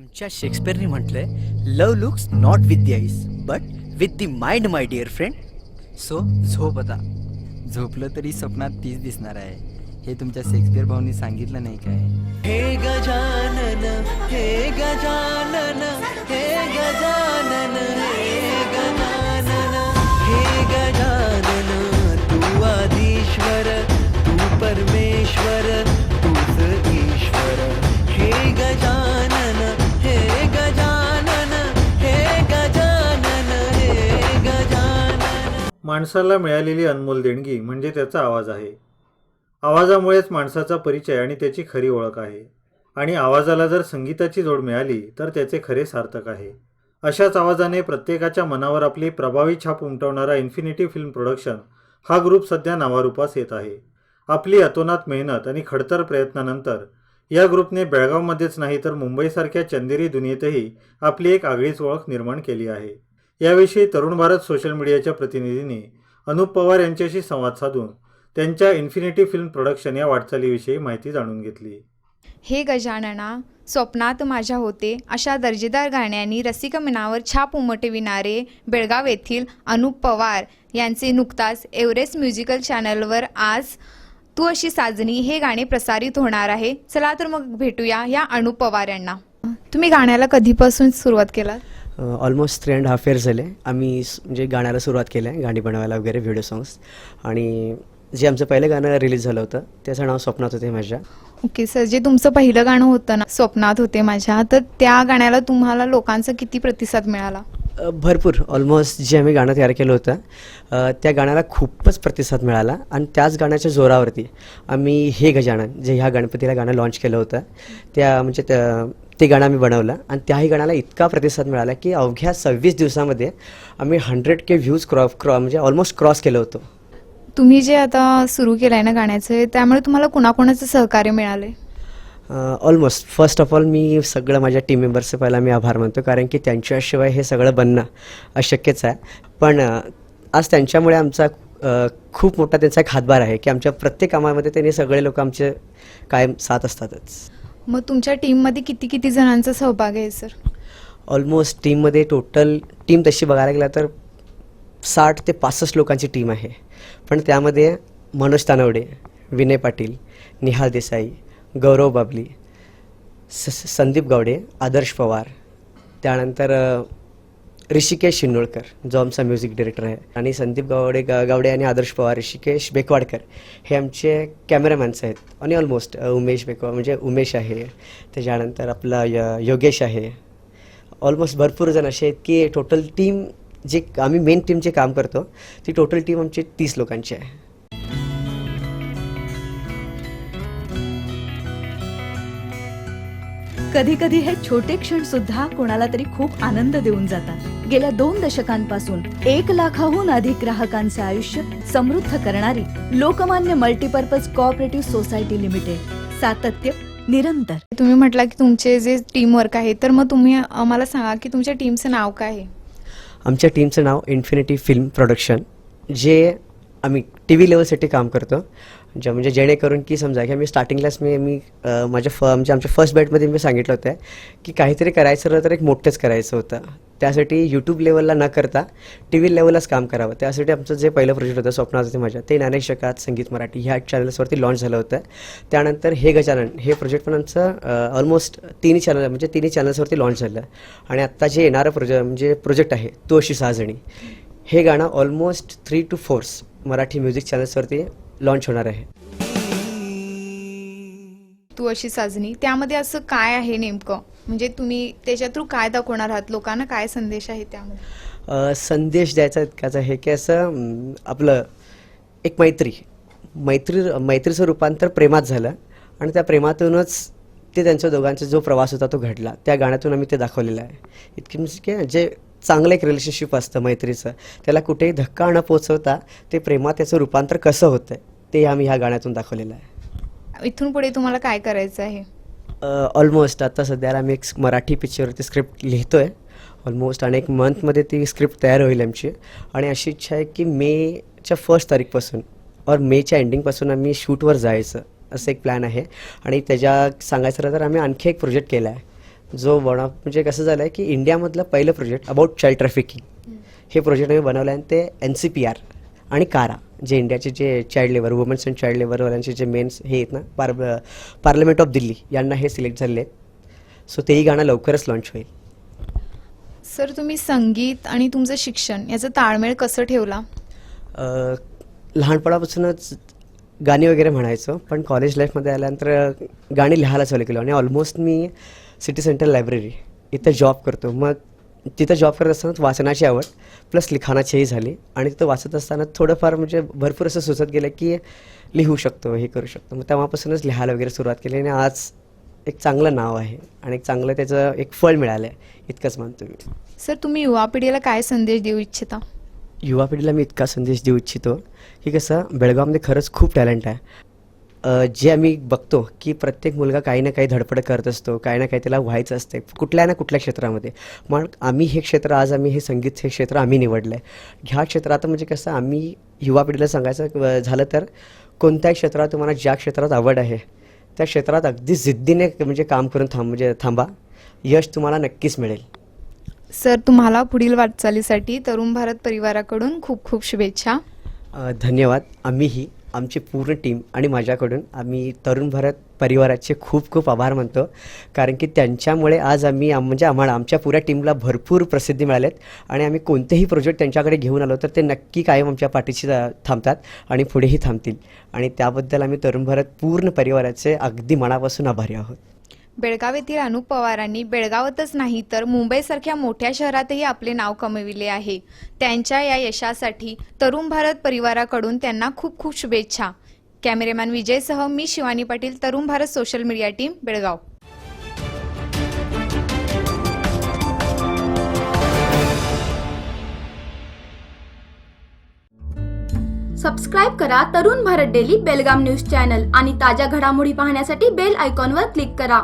आमच्या शेक्सपियरने म्हटलंय love looks not with the eyes but with the mind my dear friend. So झोप आता. झोपलं तरी स्वप्नात तीच दिसणार आहे. हे तुमच्या शेक्सपियर भाऊनी सांगितलं नाही काय? हे गजानन हे गजानन हे माणसाला मिळालेली अनमोल देणगी म्हणजे त्याचा आवाज आहे. आवाजामुळेच माणसाचा परिचय आणि त्याची खरी ओळख आहे. आणि आवाजाला जर संगीताची जोड मिळाली तर त्याचे खरे सार्थक आहे. अशाच आवाजाने प्रत्येकाच्या मनावर आपली प्रभावी छाप उमटवणारा इन्फिनिटी फिल्म प्रोडक्शन हा ग्रुप सध्या नावारूपास येत आहे. आपली अतोनात मेहनत आणि खडतर प्रयत्नानंतर या ग्रुपने बेळगावमध्येच नाही तर मुंबईसारख्या चंदेरी दुनियेतही आपली एक आगळीच ओळख निर्माण केली आहे. याविषयी तरुण भारत सोशल मीडियाच्या प्रतिनिधींनी अनुप पवार यांच्याशी संवाद साधून त्यांच्या इन्फिनिटी फिल्म प्रोडक्शन या वाटचालीविषयी माहिती जाणून घेतली. हे गजानना स्वप्नात माझ्या होते अशा दर्जेदार गाण्यांनी रसिक मनावर छाप उमटविणारे बेळगाव येथील अनुप पवार यांचे नुकताच एव्हरेस्ट म्युझिकल चॅनलवर आज तू अशी साजनी हे गाणे प्रसारित होणार आहे. चला तर मग भेटूया या अनुप पवार यांना. तुम्ही गाण्याला कधीपासून सुरुवात केला almost three and half years झाले. आम्ही म्हणजे गाण्याला सुरुवात केली आहे गाणी बनवायला वगैरे व्हिडिओ सॉंग्स आणि जे आमचं पहिलं गाणं रिलीज झालं होतं त्याचं नाव स्वप्नात होते माझ्या. ओके सर जे तुमचं पहिलं गाणं होतं ना स्वप्नात होते माझ्या तर त्या गाण्याला तुम्हाला लोकांचा किती प्रतिसाद मिळाला? भरपूर. ऑलमोस्ट जे आम्ही गाणं तयार केलं होतं त्या गाण्याला खूपच प्रतिसाद मिळाला. आणि त्याच गाण्याच्या जोरावरती आम्ही हे गजानन जे ह्या गणपतीला गाणं लॉन्च केलं होतं त्या म्हणजे त्या- ते गाणं आम्ही बनवलं. आणि त्याही गाण्याला इतका प्रतिसाद मिळाला की अवघ्या सव्वीस दिवसामध्ये आम्ही हंड्रेड के व्ह्यूज क्रॉ क्रॉ म्हणजे ऑलमोस्ट क्रॉस केलं होतं. तुम्ही जे आता सुरू केलं आहे ना गाण्याचं त्यामुळे तुम्हाला कुणाकुणाचं सहकार्य मिळालं ऑलमोस्ट फर्स्ट ऑफ ऑल मी सगळं माझ्या टीम मेंबर्सचे पहिला मी आभार मानतो कारण की त्यांच्याशिवाय हे सगळं बनणं अशक्यच आहे. पण आज त्यांच्यामुळे आमचा खूप मोठा त्यांचा एक हातभार आहे की आमच्या प्रत्येक कामामध्ये त्यांनी सगळे लोक आमचे कायम साथ असतातच. मग तुमच्या टीममध्ये किती किती जणांचा सहभाग आहे सर? ऑलमोस्ट टीममध्ये टोटल टीम तशी बघायला गेला तर साठ ते पासष्ट लोकांची टीम आहे. पण त्यामध्ये मनोज तानवडे विनय पाटील निहाल देसाई गौरव बाबली स संदीप गावडे आदर्श पवार त्यानंतर ऋषिकेश शिंदोळकर जो आमचा म्युझिक डिरेक्टर आहे. आणि संदीप गावडे गा गावडे आणि आदर्श पवार ऋषिकेश बेकवाडकर हे आमचे कॅमेरामॅन्स आहेत. आणि ऑलमोस्ट उमेश बेकवा म्हणजे उमेश आहे. त्याच्यानंतर आपला योगेश आहे. ऑलमोस्ट भरपूर जण असे आहेत की टोटल टीम जे आम्ही मेन टीम जे काम करतो ती टोटल टीम आमची तीस लोकांची आहे. कधी कधी हे छोटे क्षण सुद्धा कोणाला तरी खूप आनंद देऊन जातात. गेल्या दोन दशकांपासून एक लाखाहून अधिक ग्राहकांचे आयुष्य समृद्ध करणारी Lokmanya multipurpose cooperative society limited. सातत्य निरंतर. तुम्ही म्हटला की तुमचे जे टीम वर्क आहे तर मग तुम्ही आम्हाला सांगा की तुमच्या टीमचं नाव काय आहे? आमच्या टीमचं नाव इन्फिनिटी फिल्म प्रोडक्शन जे आम्ही टी व्ही लेवलसाठी काम करतो. जे म्हणजे जेणेकरून की समजा की आम्ही स्टार्टिंगलाच मी मी माझ्या फ म्हणजे आमच्या फर्स्ट बॅटमध्ये मी सांगितलं होतं की काहीतरी करायचं राहिलं तर एक मोठंच करायचं होतं. त्यासाठी यूट्यूब लेवलला न करता टी व्ही लेवललाच काम करावं. त्यासाठी आमचं जे पहिलं प्रोजेक्ट होतं स्वप्नाचं ते माझ्या ते नाणे शकात संगीत मराठी ह्या चॅनल्सवरती लॉन्च झालं होतं. त्यानंतर हे गजानन हे प्रोजेक्ट पण आमचं ऑलमोस्ट तिन्ही चॅनल म्हणजे तिन्ही चॅनल्सवरती लॉन्च झालं. आणि आत्ता जे येणारं प्रोजे म्हणजे प्रोजेक्ट आहे तो अशी सहाजणी हे गाणं almost three to fours Marathi music चॅनल्सवरती launch होणार आहे. तू अशी साजनी त्यामध्ये असं काय आहे नेमकं? म्हणजे तुम्ही त्याच्या थ्रू काय दाखवणार आहात? लोकांना काय संदेश आहे त्यामध्ये? संदेश द्यायचा इतकाच आहे की असं आपलं एक मैत्री मैत्री मैत्रीचं रूपांतर प्रेमात झालं आणि त्या प्रेमातूनच ते त्यांच्या दोघांचा जो प्रवास होता तो घडला. त्या गाण्यातून आम्ही ते दाखवलेलं आहे. इतकी म्हणजे की जे चांगलं एक रिलेशनशिप असतं मैत्रीचं त्याला कुठेही धक्का न पोचवता ते प्रेमात त्याचं रूपांतर कसं होतं ते आम्ही ह्या गाण्यातून दाखवलेलं आहे. इथून पुढे तुम्हाला काय करायचं आहे? ऑलमोस्ट आता सध्याला आम्ही एक मराठी पिक्चरवरती स्क्रिप्ट लिहितो आहे ऑलमोस्ट आणि एक मंथमध्ये ती स्क्रिप्ट तयार होईल आमची. आणि अशी इच्छा आहे की मेच्या फर्स्ट तारीखपासून और मेच्या एंडिंगपासून आम्ही शूटवर जायचं असं एक प्लॅन आहे. आणि त्याच्या सांगायचं तर आम्ही आणखी एक प्रोजेक्ट केला आहे जो वन ऑफ म्हणजे कसं झालं आहे की इंडियामधलं पहिलं प्रोजेक्ट अबाउट चाइल्ड ट्रॅफिकिंग हे प्रोजेक्ट आम्ही बनवलं आहे आणि ते एन सी पी आर आणि कारा जे इंडियाचे जे child labour women's and child लेबरवाल्यांचे जे मेन्स हे आहेत ना पार पार्लमेंट ऑफ दिल्ली यांना हे सिलेक्ट झालेले आहेत. सो तेही गाणं लवकरच लॉन्च होईल. सर तुम्ही संगीत आणि तुमचं शिक्षण याचं ताळमेळ कसं ठेवला? लहानपणापासूनच गाणी वगैरे म्हणायचो पण कॉलेज लाईफमध्ये आल्यानंतर गाणी लिहायला चालू केलं आणि ऑलमोस्ट मी सिटी सेंटर लायब्ररी इथं जॉब करतो. मग तिथं जॉब करत असताना वाचनाची आवड प्लस लिखाणाचीही झाली. आणि तिथं वाचत असताना थोडंफार म्हणजे भरपूर असं सुचत गेलं की लिहू शकतो हे करू शकतो. मग तेव्हापासूनच लिहायला वगैरे सुरुवात केली आणि आज एक चांगलं नाव आहे आणि एक चांगलं त्याचं एक फळ मिळालं आहे इतकंच मानतो मी. सर तुम्ही युवा पिढीला काय संदेश देऊ इच्छिता? युवा पिढीला मी इतका संदेश देऊ इच्छितो की कसं बेळगावमध्ये खरंच खूप टॅलेंट आहे. जे आम्ही बघतो की प्रत्येक मुलगा काही ना काही धडपड करत असतो काही ना काही त्याला व्हायचं असते कुठल्या ना कुठल्या क्षेत्रामध्ये. मग आम्ही हे क्षेत्र आज आम्ही हे संगीत हे क्षेत्र आम्ही निवडलं आहे ह्या क्षेत्रात म्हणजे कसं आम्ही युवा पिढीला सांगायचं झालं तर कोणत्याही क्षेत्रात तुम्हाला ज्या क्षेत्रात आवड आहे त्या क्षेत्रात अगदी जिद्दीने म्हणजे काम करून थांब म्हणजे थांबा. यश तुम्हाला नक्कीच मिळेल. सर तुम्हाला पुढील वाटचालीसाठी तरुण भारत परिवाराकडून खूप खूप शुभेच्छा. धन्यवाद. आम्हीही आमची पूर्ण टीम आणि माझ्याकडून आम्ही तरुण भारत परिवाराचे खूप खूप आभार मानतो. कारण की त्यांच्यामुळे आज आम्ही आम- म्हणजे आम्हाला आमच्या पुऱ्या टीमला भरपूर प्रसिद्धी मिळालेत. आणि आम्ही कोणतेही प्रोजेक्ट त्यांच्याकडे घेऊन आलो तर ते नक्की कायम आमच्या पाठीशी जा- थांबतात आणि पुढेही थांबतील. आणि त्याबद्दल आम्ही तरुण भारत पूर्ण परिवाराचे अगदी मनापासून आभारी आहोत. बेळगाव येथील अनुप पवारांनी बेळगावातच नाही तर मुंबईसारख्या मोठ्या शहरातही आपले नाव कमविले आहे. त्यांच्या या यशासाठी तरुण भारत परिवाराकडून त्यांना खूप खूप शुभेच्छा. कॅमेरेमॅन विजयसह मी Shivani Patil Tarun Bharat social media team Belgaum. Subscribe करा Tarun Bharat daily Belgaum news channel आणि ताज्या घडामोडी पाहण्यासाठी बेल आयकॉनवर क्लिक करा.